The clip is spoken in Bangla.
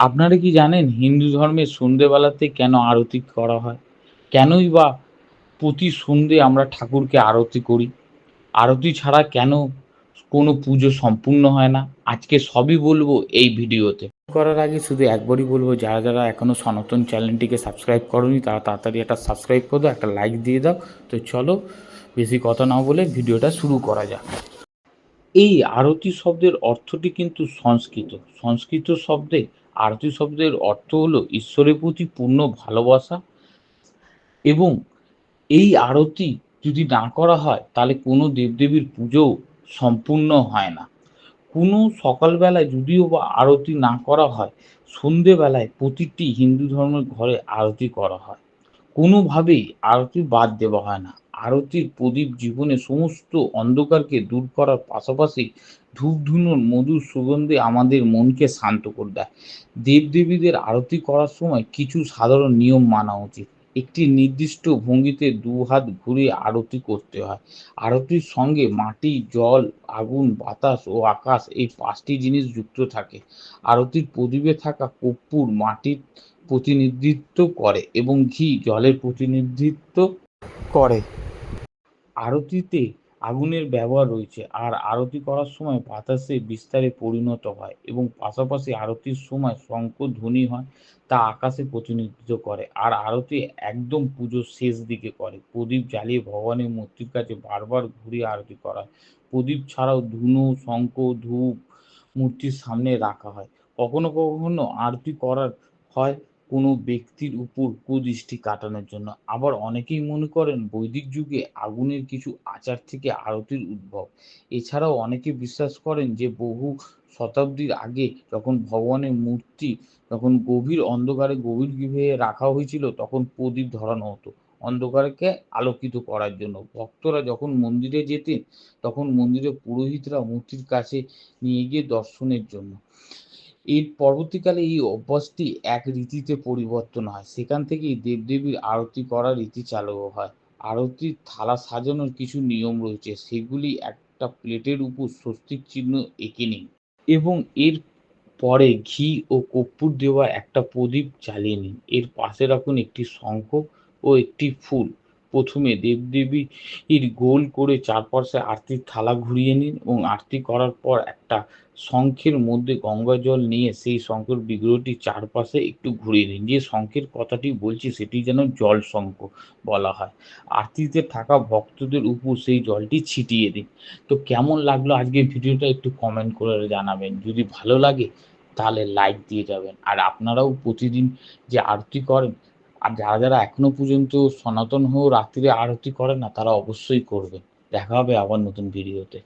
আপনারা কি জানেন হিন্দু ধর্মে সন্ধেবেলাতে কেন আরতি করা হয়? কেনই বা প্রতি সন্ধে আমরা ঠাকুরকে আরতি করি? আরতি ছাড়া কেন কোনো পুজো সম্পূর্ণ হয় না? আজকে সবই বলব এই ভিডিওতে। করার আগে শুধু একবারই বলব যারা যারা এখনও সনাতন চ্যানেলটিকে সাবস্ক্রাইব করনি তারা তাড়াতাড়ি একটা সাবস্ক্রাইব করে দাও একটা লাইক দিয়ে দাও। তো চলো বেশি কথা না বলে ভিডিওটা শুরু করা যাক। এই আরতি শব্দের অর্থটি কিন্তু সংস্কৃত। সংস্কৃত শব্দে আরতি শব্দের অর্থ হলো ঈশ্বরের প্রতি পূর্ণ ভালোবাসা এবং এই আরতি যদি না করা হয়, তাহলে কোনো দেবদেবীর পুজো সম্পূর্ণ হয় না। কোনো সকালবেলায় যদিও বা আরতি না করা হয়, সন্ধেবেলায় প্রতিটি হিন্দু ধর্মের ঘরে আরতি করা হয়। কোনোভাবেই আরতি বাদ দেওয়া হয় না। আরতির প্রদীপ জীবনে সমস্ত অন্ধকারকে দূর করার পাশাপাশি ধূপ ধুনোর মধুর সুগন্ধে আমাদের মনকে শান্ত করে দেয়। দেবদেবীদের আরতি করার সময় কিছু সাধারণ নিয়ম মানা উচিত। একটি নির্দিষ্ট ভঙ্গিতে দু হাত ঘুরে আরতি করতে হয়। আরতির সঙ্গে মাটি, জল, আগুন, বাতাস ও আকাশ এই পাঁচটি জিনিস যুক্ত থাকে। আরতির প্রদীপে থাকা কর্পূর, মাটির প্রতিনিধিত্ব করে এবং ঘি জলের প্রতিনিধিত্ব করে। আরতিতে আগুনের ব্যবহার রয়েছে আর আরতি করার সময় বাতাসে বিস্তারে পরিণত হয় এবং পাশাপাশি আরতির সময় শঙ্খ ধ্বনি হয় তা আকাশে প্রতিনিধিত্ব করে আর আরতি একদম পুজোর শেষ দিকে করে। প্রদীপ জ্বালিয়ে ভগবানের মূর্তির কাছে বারবার ঘুরিয়ে আরতি করা হয়। প্রদীপ ছাড়াও ধুনো, শঙ্খ, ধূপ মূর্তির সামনে রাখা হয়। কখনো কখনো আরতি করার হয় কোনো ব্যক্তির উপর কুদৃষ্টি কাটানোর জন্য। আবার অনেকেই মনে করেন বৈদিক যুগে আগুনের কিছু আচার থেকে আরতির উদ্ভব। এছাড়াও অনেকে বিশ্বাস করেন যে বহু শতাব্দীর আগে যখন ভগবানের মূর্তি যখন গভীর অন্ধকারে গভীর গৃহে রাখা হয়েছিল, তখন প্রদীপ ধরানো হতো। অন্ধকারকে আলোকিত করার জন্য। ভক্তরা যখন মন্দিরে যেতেন, তখন মন্দিরে পুরোহিতরা মূর্তির কাছে নিয়ে গিয়ে দর্শনের জন্য। এর পরবর্তীকালে এই অভ্যাসটি এক রীতিতে পরিবর্তন হয়। সেখান থেকেই দেবদেবীর আরতি করার রীতি চালু হয়। আরতির থালা সাজানোর কিছু নিয়ম রয়েছে। সেগুলি একটা প্লেটের উপর স্বস্তিক চিহ্ন এঁকে নিন এবং এর পরে ঘি ও কর্পূর দেওয়া একটা প্রদীপ জ্বালিয়ে নিন। এর পাশে রাখুন একটি শঙ্খ ও একটি ফুল। প্রথমে দেবদেবীর গোল করে চারপাশে আরতির থালা ঘুরিয়ে নিন এবং আরতি করার পর একটা শঙ্খের মধ্যে গঙ্গা জল নিয়ে সেই শঙ্খের বিগ্রহটি চারপাশে একটু ঘুরিয়ে নিন। যে শঙ্খের কথাটি বলছি সেটি যেন জল শঙ্খ বলা হয়। আরতিতে থাকা ভক্তদের উপর সেই জলটি ছিটিয়ে দিন। তো কেমন লাগল আজকের ভিডিওটা একটু কমেন্ট করে জানাবেন। যদি ভালো লাগে তাহলে লাইক দিয়ে যাবেন। আর আপনারাও প্রতিদিন যে আরতি করেন আর যারা যারা এখনও পর্যন্ত সনাতন হয়েও রাত্রিরে আরতি করে না, তারা অবশ্যই করবে। দেখা হবে আবার নতুন ভিডিওতে